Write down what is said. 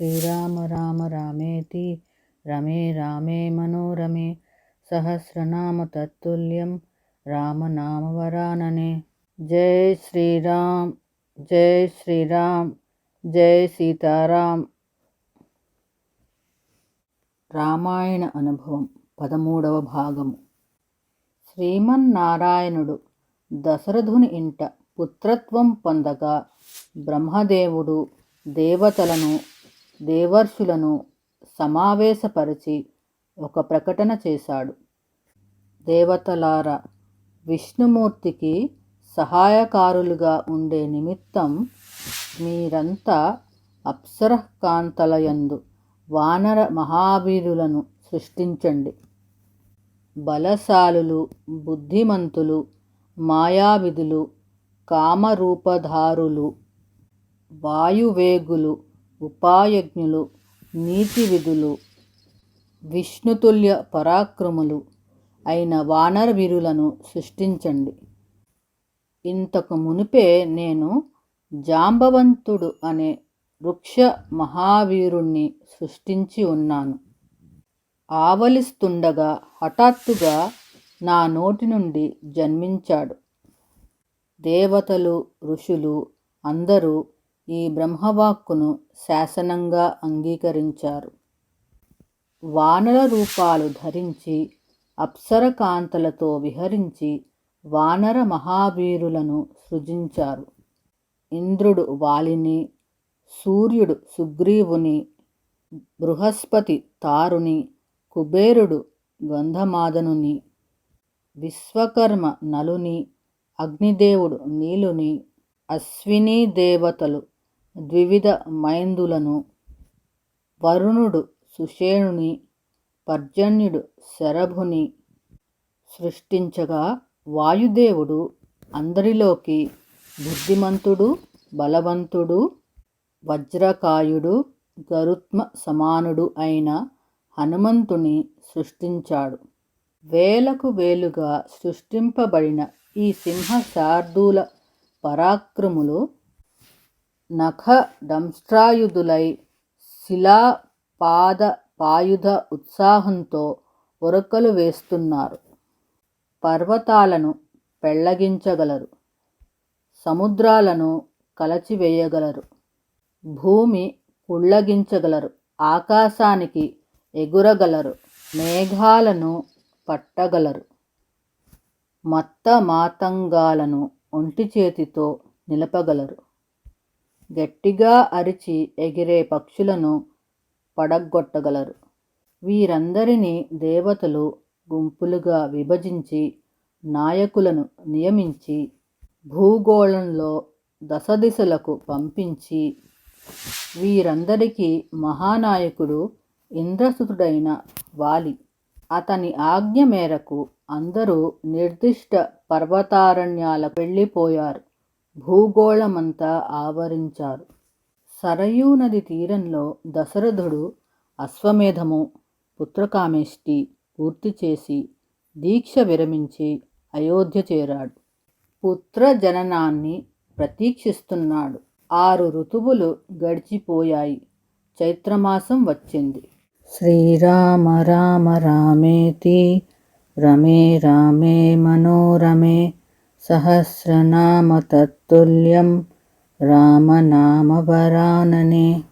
శ్రీరామ రామ రామేతి రమే రామే మనోరమే సహస్రనామ తత్తుల్యం రామనామవరాననే జై శ్రీరామ్ జై శ్రీరామ్ జై సీతారాం రామాయణ అనుభవం పదమూడవ భాగము. శ్రీమన్నారాయణుడు దశరథుని ఇంట పుత్రత్వం పొందగా బ్రహ్మదేవుడు దేవతలను దేవర్షులను సమావేశపరిచి ఒక ప్రకటన చేశాడు. దేవతలార విష్ణుమూర్తికి సహాయకారులుగా ఉండే నిమిత్తం మీరంతా అప్సరకాంతలయందు వానర మహావీరులను సృష్టించండి. బలశాలులు బుద్ధిమంతులు మాయావిధులు కామరూపధారులు వాయువేగులు ఉపాయజ్ఞులు నీతివిధులు విష్ణుతుల్య పరాక్రములు అయిన వానర వీరులను సృష్టించండి. ఇంతకు మునిపే నేను జాంబవంతుడు అనే వృక్ష మహావీరుణ్ణి సృష్టించి ఉన్నాను. ఆవలిస్తుండగా హఠాత్తుగా నా నోటి నుండి జన్మించాడు. దేవతలు ఋషులు అందరూ ఈ బ్రహ్మవాక్కును శాసనంగా అంగీకరించారు. వానర రూపాలు ధరించి అప్సరకాంతలతో విహరించి వానర మహావీరులను సృజించారు. ఇంద్రుడు వాలిని సూర్యుడు సుగ్రీవుని బృహస్పతి తారుని కుబేరుడు గంధమాదనుని విశ్వకర్మ నలుని అగ్నిదేవుడు నీలుని అశ్విని దేవతలు ద్వివిధ మైందులను వరుణుడు సుషేణుని పర్జన్యుడు శరభుని సృష్టించగా వాయుదేవుడు అందరిలోకి బుద్ధిమంతుడు బలవంతుడు వజ్రకాయుడు గరుత్మ సమానుడు అయిన హనుమంతుని సృష్టించాడు. వేలకు వేలుగా సృష్టింపబడిన ఈ సింహ శార్దూల పరాక్రములు నఖ దంష్ట్రాయుధులై శిలా పాద పాయుధ ఉత్సాహంతో ఉరకలు వేస్తున్నారు. పర్వతాలను పెళ్ళగించగలరు. సముద్రాలను కలచివేయగలరు. భూమి కుళ్ళగించగలరు ఆకాశానికి ఎగురగలరు. మేఘాలను పట్టగలరు. మత్త మాతంగాలను ఒంటి చేతితో నిలపగలరు. గట్టిగా అరిచి ఎగిరే పక్షులను పడగొట్టగలరు. వీరందరినీ దేవతలు గుంపులుగా విభజించి నాయకులను నియమించి భూగోళంలో దశదిశలకు పంపించి వీరందరికీ మహానాయకుడు ఇంద్రసుతుడైన వాలి. అతని ఆజ్ఞ మేరకు అందరూ నిర్దిష్ట పర్వతారణ్యాలకు వెళ్ళిపోయారు. భూగోళమంతా ఆవరించారు. సరయూ నది తీరంలో దశరథుడు అశ్వమేధము పుత్రకామేష్టి పూర్తి చేసి దీక్ష విరమించి అయోధ్య చేరాడు. పుత్ర జననాన్ని ప్రతీక్షిస్తున్నాడు. ఆరు ఋతువులు గడిచిపోయాయి. చైత్రమాసం వచ్చింది. శ్రీరామ రామ రామేతి రమే రామే మనోరమే सहस्रनामतत्तुल्यं रामनामवरानने।